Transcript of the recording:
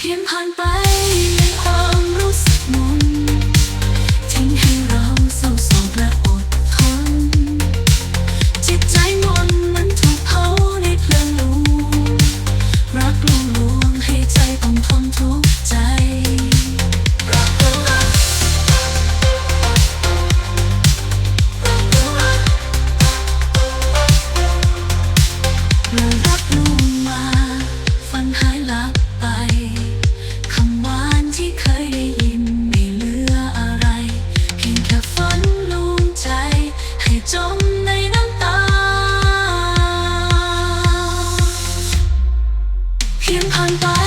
เพียงผ่านไปในความรู้สึกมุนทิ้งให้เราเศร้าสอและอดทนจิตใจมนมันถูกเผาในเพลิงลุกรักลวงลวงให้ใจต้องทนทุก เพียงผ่านตา